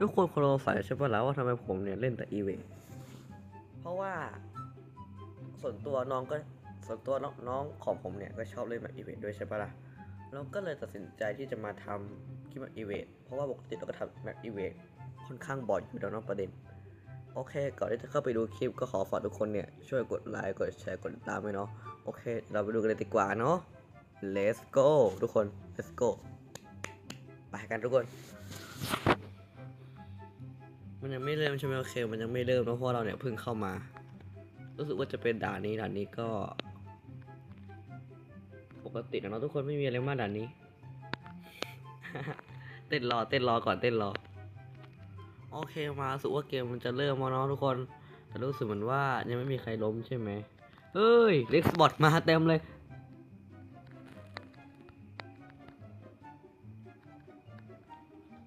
ทุกคนคงสงสัยใช่ปะล่ะว่าทำไมผมเนี่ยเล่นแต่อีเวนต์เพราะว่า ส่วนตัวน้องก็ส่วนตัวน้องของผมเนี่ยก็ชอบเล่นแบบอีเวนต์ด้วยใช่ปะล่ะเราก็เลยตัดสินใจที่จะมาทำคลิปแบบอีเวนต์เพราะว่าปกติเราก็ทำแบบอีเวนต์ค่อนข้างบ่อยอยู่แล้วเนอกประเด็นโอเค ก่อนที่จะเข้าไปดูคลิปก็ขอฝากทุกคนเนี่ย ช่วยกดไลค์ กดแชร์ กดติดตามไว้เนาะ โอเค เราไปดูกันเลยดีกว่าเนาะ let's go ทุกคน let's go ไปกันทุกคน มันยังไม่เริ่มใช่ไหมโอเค มันยังไม่เริ่มเพราะเราเนี่ยเพิ่งเข้ามา รู้สึกว่าจะเป็นด่านนี้ด่านนี้ก็ ปกตินะเนาะทุกคนไม่มีอะไรมากด่านนี้ เต้นรอเต้นรอก่อนเต้นรอ โอเคมาสึกว่าเกมมันจะเริ่มแล้วเนาะทุกคน แต่รู้สึกเหมือนว่ายังไม่มีใครล้มใช่ไหมเฮ้ยเล็กสบอทมาเต็มเลย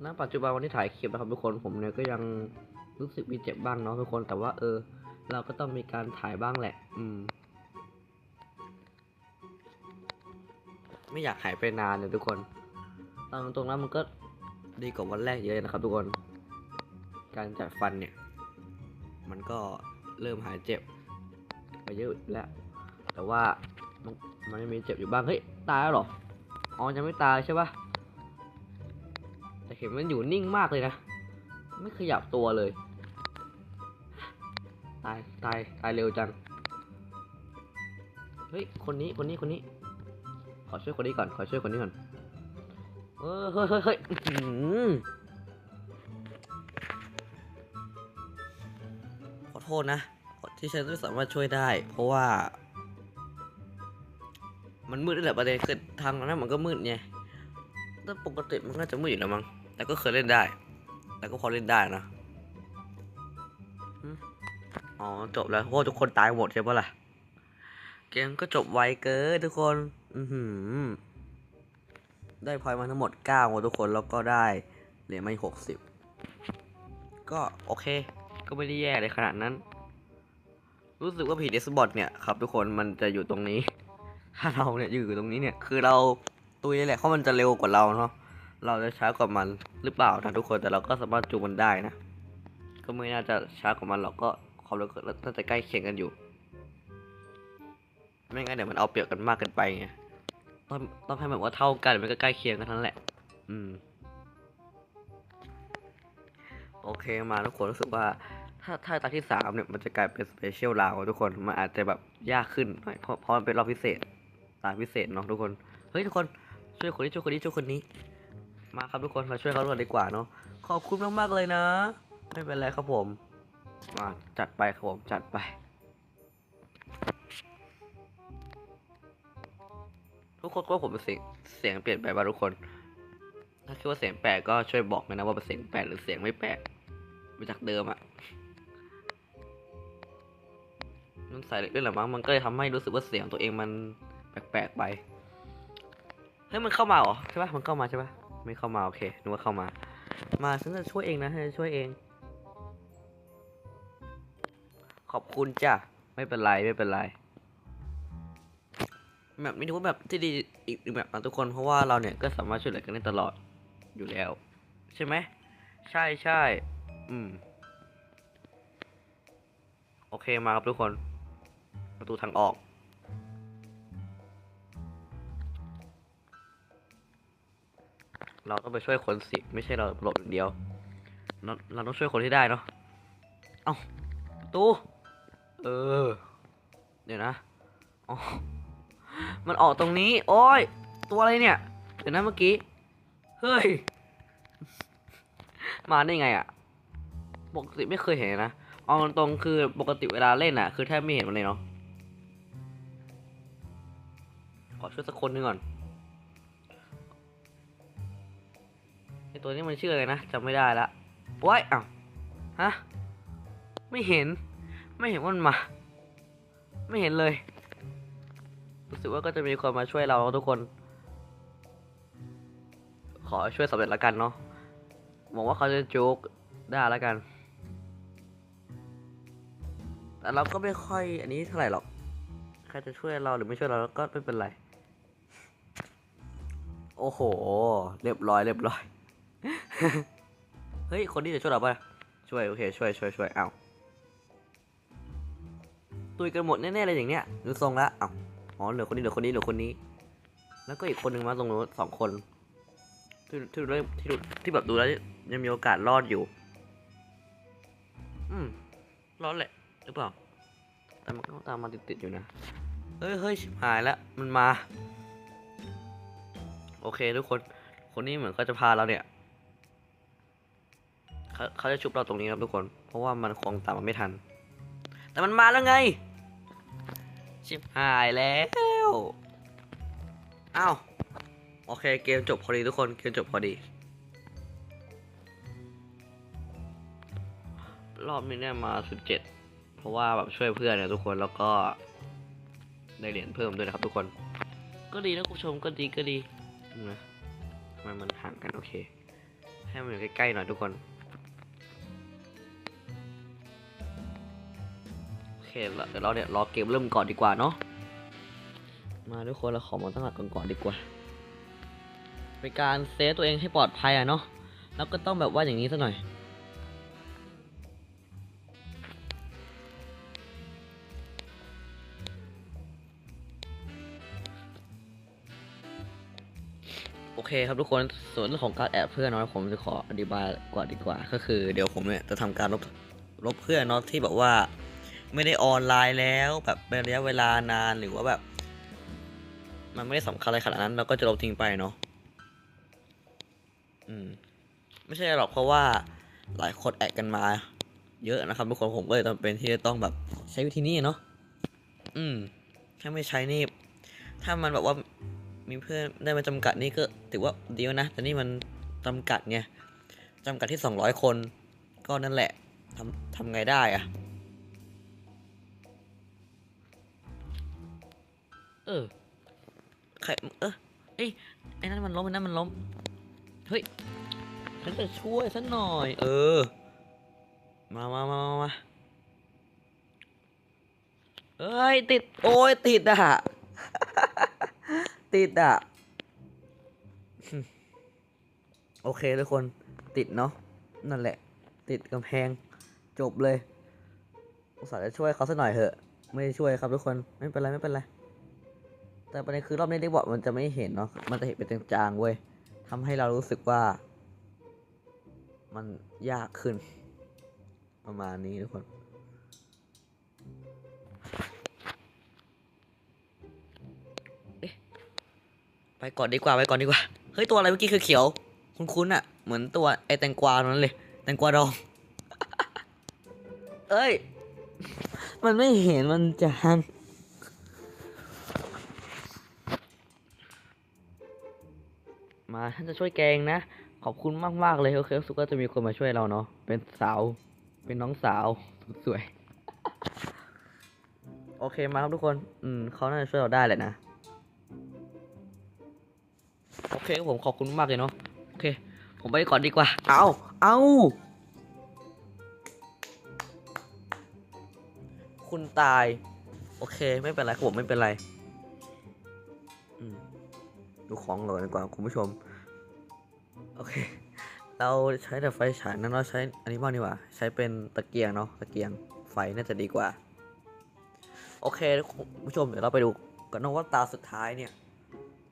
ณปัจจุบันวันที่ถ่ายคลิปนะครับทุกคนผมเนี่ยก็ยังรู้สึกมีเจ็บบ้างเนาะทุกคนแต่ว่าเออ เราก็ต้องมีการถ่ายบ้างแหละ อืม ไม่อยากหายไปนานเลยทุกคนตอนตรงนั้นมันก็ดีกว่าวันแรกเยอะนะครับ ทุกคน การจัดฟันเนี่ย มันก็เริ่มหายเจ็บไปเยอะแล้ว แต่ว่ามันมันยังมีเจ็บอยู่บ้างเฮ้ยตายแล้วหรออ๋อยังไม่ตายใช่ปะ เห็นมันอยู่นิ่งมากเลยนะ ไม่ขยับตัวเลย ตาย ตาย ตายเร็วจัง เฮ้ย คนนี้ คนนี้ คนนี้ ขอช่วยคนนี้ก่อน ขอช่วยคนนี้ก่อน เออเฮ้ยเฮ้ยเฮ้ยขอโทษนะที่ฉันไม่สามารถช่วยได้ เพราะว่า มันมืดแหละประเด็นคือทางนั้นมันก็มืดไงแต่ปกติมันน่าจะมืดอยู่แล้วมั้ง แต่ก็เคยเล่นได้ แต่ก็พอเล่นได้นะหึอ๋อจบแล้วเพราะว่าทุกคนตายหมดใช่ปะล่ะ เกมก็จบไวเกินทุกคน อือหือ ได้พอยต์มาทั้งหมด9หมดทุกคนแล้วก็ได้เหรียญมาอีก60ก็โอเค ก็ไม่ได้แย่เลยขนาดนั้น รู้สึกว่าผีเดสบอทเนี่ยครับทุกคนมันจะอยู่ตรงนี้ ถ้าเราเนี่ยอยู่ตรงนี้เนี่ย คือเราตุยแหละเพราะมันจะเร็วกว่าเราเนาะ เราจะช้ากว่ามันหรือเปล่านะทุกคนแต่เราก็สามารถจูงมันได้นะ ก็ไม่น่าจะช้ากว่ามันหรอกก็ความเร็วก็น่าจะใกล้เคียงกันอยู่ ไม่งั้นเดี๋ยวมันเอาเปรียบกันมากเกินไปไงต้องต้องให้แบบว่าเท่ากันมันก็ใกล้เคียงกันทั้งนั้นแหละ อืม โอเคมาทุกคนรู้สึกว่า ถ้าถ้าตาที่สามเนี่ยมันจะกลายเป็นสเปเชียลราวทุกคนมันอาจจะแบบยากขึ้นหน่อยเพราะเพราะมันเป็นรอบพิเศษตาพิเศษเนาะทุกคน เฮ้ยทุกคนช่วยคนนี้ช่วยคนนี้ช่วยคนนี้ มาครับทุกคนมาช่วยเขาด้วยดีกว่าเนาะขอบคุณมากๆเลยนะ ไม่เป็นไรครับผมมาจัดไปครับผมจัดไป ทุกคนก็ผมเป็นเสียงเสียงเปลี่ยนไปบ้างทุกคน ถ้าคิดว่าเสียงแปลกก็ช่วยบอกมานะว่าเป็นเสียงแปลกหรือเสียงไม่แปลกมาจากเดิมอะมันใส่ด้วยเหรือมั้งมันก็เลยทำให้รู้สึกว่าเสียงตัวเองมันแปลกๆไปเฮ้ยมันเข้ามาเหรอใช่ปะมันเข้ามาใช่ปะ ไม่เข้ามา โอเคนึกว่าเข้ามา มาฉันจะช่วยเองนะฉันจะช่วยเอง ขอบคุณจ้ะ ไม่เป็นไร ไม่เป็นไรแบบนี้ถือว่าแบบที่ดีอีกแบบนะทุกคนเพราะว่าเราเนี่ยก็สามารถช่วยเหลือกันได้ตลอดอยู่แล้ว ใช่ไหมใช่ใช่อืม โอเคมาครับทุกคน ประตูทางออก เราต้องไปช่วยคนสิไม่ใช่เราหลบอย่างเดียวเราเราต้องช่วยคนที่ได้เนาะเอาตูเออ เดี๋ยวนะอ๋อมันออกตรงนี้ โอ้ย ตัวอะไรเนี่ย เดี๋ยวนะเมื่อกี้ เฮ้ย มาได้ไงอะ่ะ ปกติไม่เคยเห็นนะเอาตรงคือปกติเวลาเล่นอะ คือแทบไม่เห็นมันเลยเนาะ ขอช่วยสักคนหนึ่งก่อน ตัวนี้มันชื่ออะไรนะจำไม่ได้ละว้ายอ้าวฮะไม่เห็น ไม่เห็นว่ามันมา ไม่เห็นเลยรู้สึกว่าก็จะมีคนมาช่วยเราทุกคน ขอช่วยสำเร็จล้วกันเนาะหวังว่าเขาจะจุกได้ล้วกัน แต่เราก็ไม่ค่อยอันนี้เท่าไหร่หรอก ใครจะช่วยเราหรือไม่ช่วยเราก็ไม่เป็นไร โอ้โห เรียบร้อยเรียบร้อย เฮ้ย คนนี้จะช่วยเราปะช่วย โอเค ช่วยช่วยช่วยเอาตุยกันหมดแน่ๆเลยอย่างเนี้ยดูทรงละเอาอ๋อ เหลือคนนี้ เหลือคนนี้ เหลือคนนี้ แล้วก็อีกคนหนึ่งมาตรงนู้นสองคนที่ที่ดูที่ดูที่แบบดูแล้วยังมีโอกาสรอดอยู่ อืม รอดแหละ หรือเปล่า แต่มันก็ตามมาติดๆอยู่นะ เฮ้ยเฮ้ยหายแล้ว มันมา โอเคทุกคน คนนี้เหมือนก็จะพาเราเนี่ย เขาเขาจะชุบเราตรงนี้ครับทุกคน เพราะว่ามันคงตามมาไม่ทัน แต่มันมาแล้วไง ชิบหายแล้วอ้าวโอเคเกมจบพอดีทุกคนเกมจบพอดี รอบนี้เนี่ยมาสุดเจ็ดเพราะว่าแบบช่วยเพื่อนนะทุกคนแล้วก็ได้เหรียญเพิ่มด้วยนะครับทุกคน ก็ดีนะคุณผู้ชมก็ดีก็ดีนะทำไมมันห่างกันโอเค ให้มันอยู่ใกล้ๆหน่อยทุกคน เคแล้วเดี๋ยวเราเนี่ยรอเกมเริ่มก่อนดีกว่าเนาะมาทุกคนเราขอมาตั้งหลักกันก่อนดีกว่าเป็นการเซฟตัวเองให้ปลอดภัยอะเนาะแล้วก็ต้องแบบว่าอย่างนี้สักหน่อยโอเคครับทุกคนส่วนเรื่องของการแอบเพื่อนเนาะผมจะขออธิบายก่อนดีกว่า ก็คือเดี๋ยวผมเนี่ยจะทำการลบลบเพื่อนเนาะที่แบบว่า ไม่ได้ออนไลน์แล้วแบบเป็นระยะเวลานานหรือว่าแบบ มันไม่ได้สำคัญอะไรขนาดนั้น เราก็จะลบทิ้งไปเนาะอืม ไม่ใช่หรอกเพราะว่าหลายคนแอดกันมา เยอะนะครับทุกคนผมก็เลยจำเป็นที่จะต้องแบบ ใช้วิธีนี้เนาะอืม ถ้าไม่ใช้นี่ ถ้ามันแบบว่ามีเพื่อนได้มาจำกัดนี่ก็ถือว่าดีแล้วนะแต่นี่มันจำกัดไงจำกัดที่สองร้อยคน ก็นั่นแหละทำทำไงได้อะ เออใครเออเอ้ยไอ้นั่นมันล้มไอ้นั่นมันล้ม เฮ้ย ฉันจะช่วยสักหน่อย เออ มามามามามาเอ้ย ติด โอ้ย ติดอะ ติดอะ โอเคทุกคน ติดเนาะ นั่นแหละ ติดกำแพง จบเลยอุตส่าห์จะช่วยเขาสักหน่อยเถอะ ไม่ได้ช่วยครับทุกคน ไม่เป็นไร ไม่เป็นไร แต่ประเด็นคือรอบนี้ได้บอกมันจะไม่เห็นเนาะ มันจะเห็นเป็นจางๆเว้ยทำให้เรารู้สึกว่า มันยากขึ้น ประมาณนี้ทุกคนเอ๊ะไปก่อนดีกว่าไปก่อนดีกว่า เฮ้ย ตัวอะไรเมื่อกี้คือเขียว คุ้นๆอะเหมือนตัวไอแตงกวานั้นเลย แตงกวาดอง เอ้ย มันไม่เห็นมันจาง มาท่านจะช่วยแกงนะ ขอบคุณมากๆเลยโอเคสึกว่าจะมีคนมาช่วยเราเนาะเป็นสาว เป็นน้องสาวสวยโอเคมาครับทุกคน อืมเขาน่าจะช่วยเราได้แหละนะ โอเคผมขอบคุณมากเลยเนาะ โอเค ผมไปก่อนดีกว่า เอาเอา คุณตาย โอเค ไม่เป็นไรผมไม่เป็นไร ดูของเลยดีกว่าคุณผู้ชม โอเค เราใช้แต่ไฟฉายนั้นเราใช้อันนี้บ้างดีกว่า ใช้เป็นตะเกียงเนาะตะเกียงไฟน่าจะดีกว่า โอเคคุณผู้ชมเดี๋ยวเราไปดูกันนะว่าตาสุดท้ายเนี่ย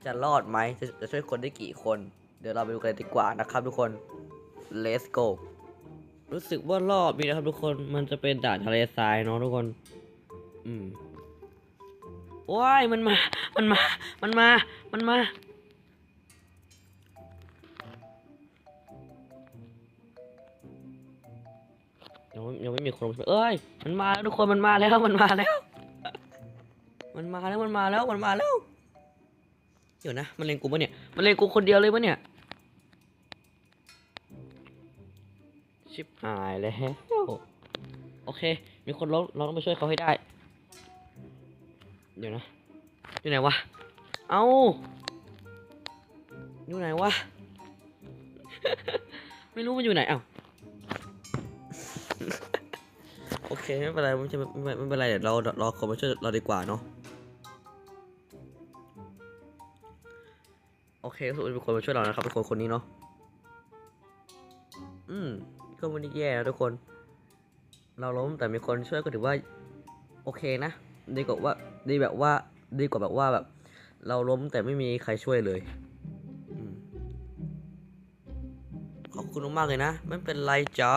จะรอดไหมจะจะช่วยคนได้กี่คน เดี๋ยวเราไปดูกันดีกว่านะครับทุกคน let's go รู้สึกว่ารอบนี้นะครับ ทุกคนมันจะเป็นด่านทะเลทรายเนาะทุกคน อืมว้ายมันมา มันมา มันมา มันมา ยังไม่ยังไม่มีคนลงเอ้ย มันมาแล้วทุกคนมันมาแล้วมันมาแล้ว มันมาแล้วมันมาแล้วมันมาแล้ว เดี๋ยวนะ มันเล็งกูปะเนี่ย มันเล็งกูคนเดียวเลยปะเนี่ย ชิบหายแล้ว โอเค มีคนร้องร้องไปช่วยเขาให้ได้ เดี๋ยวนะ อยู่ไหนวะ เอาอยู่ไหนวะ ไม่รู้มันอยู่ไหน เอ้า โอเคไม่เป็นไรไม่ใช่ไม่ไม่ไม่เป็นไรเดี๋ยวเรารอคนมาช่วยเราดีกว่าเนาะโอเคสุดมีคนมาช่วยเรานะครับเป็นคนคนนี้เนาะอืมก็ไม่ได้แย่นะทุกคน เราล้มแต่มีคนช่วยก็ถือว่า โอเคนะดีกว่าว่าดีแบบว่าดีกว่าแบบว่าแบบ เราล้มแต่ไม่มีใครช่วยเลยอขอบคุณมากเลยนะ ไม่เป็นไรจ้า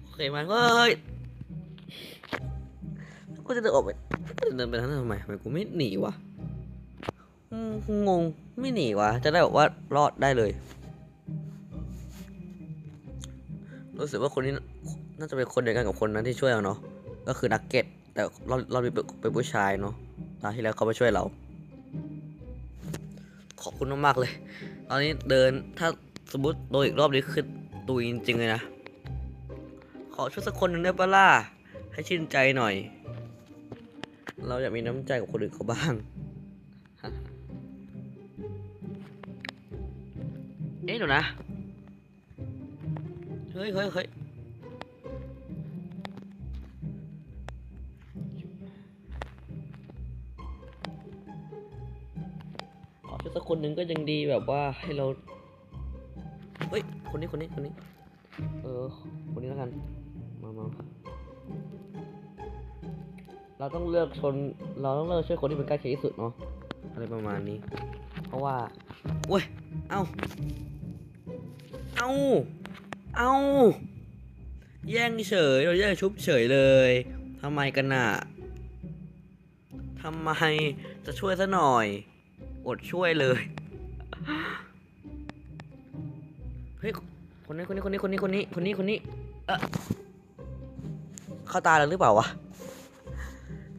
โอเคมันเฮ้ยกูจะเดินออกไปเดินไปทางนั้นทำไมทำไมกูไม่หนีวะงงไม่หนีวะจะได้แบบว่ารอดได้เลย รู้สึกว่าคนนี้น่าจะเป็นคนเดียวกันกับคนนั้นที่ช่วยเราเนาะก็คือนักเก็ตแต่เราเราเป็นผู้ชายเนาะตอนที่แล้วเขามาช่วยเรา ขอบคุณมากๆเลย ตอนนี้เดินถ้าสมมติโดนอีกรอบนี้คือ ตุยจริงๆเลยนะ ขอช่วยสักคนหนึ่งได้ปะล่ะ ให้ชื่นใจหน่อย เราอยากมีน้ำใจกับคนอื่นเขาบ้าง เอ๊ะเดี๋ยวนะ เฮ้ยเฮ้ยเฮ้ยขอช่วยสักคนหนึ่งก็ยังดีแบบว่าให้เรา เฮ้ย คนนี้คนนี้คนนี้ เออ คนนี้แล้วกัน มามาเราต้องเลือกชน เราต้องเลือกช่วยคนที่เป็นใกล้ชิดที่สุดเนาะ อะไรประมาณนี้ เพราะว่าเว้ย เอ้าเอ้าเอ้าแย่งเฉย เราแย่งชุบเฉยเลยทำไมกันน่ะทำไมจะช่วยซะหน่อย อดช่วยเลย เฮ้ยคนนี้คนนี้คนนี้คนนี้คนนี้คนนี้คนนี้เออเข้าตาแล้วหรือเปล่าวะ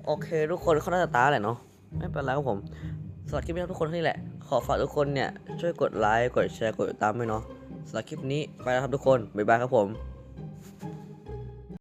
โอเค ทุกคนเขาน่าตาแหละเนาะไม่เป็นไรครับผมสำหรับคลิปนี้ทุกคนเท่านี้แหละ ขอฝากทุกคนเนี่ยช่วยกดไลค์กดแชร์กดติดตามด้วยเนาะสำหรับคลิปนี้ไปแล้วครับทุกคนบ๊ายบายครับผม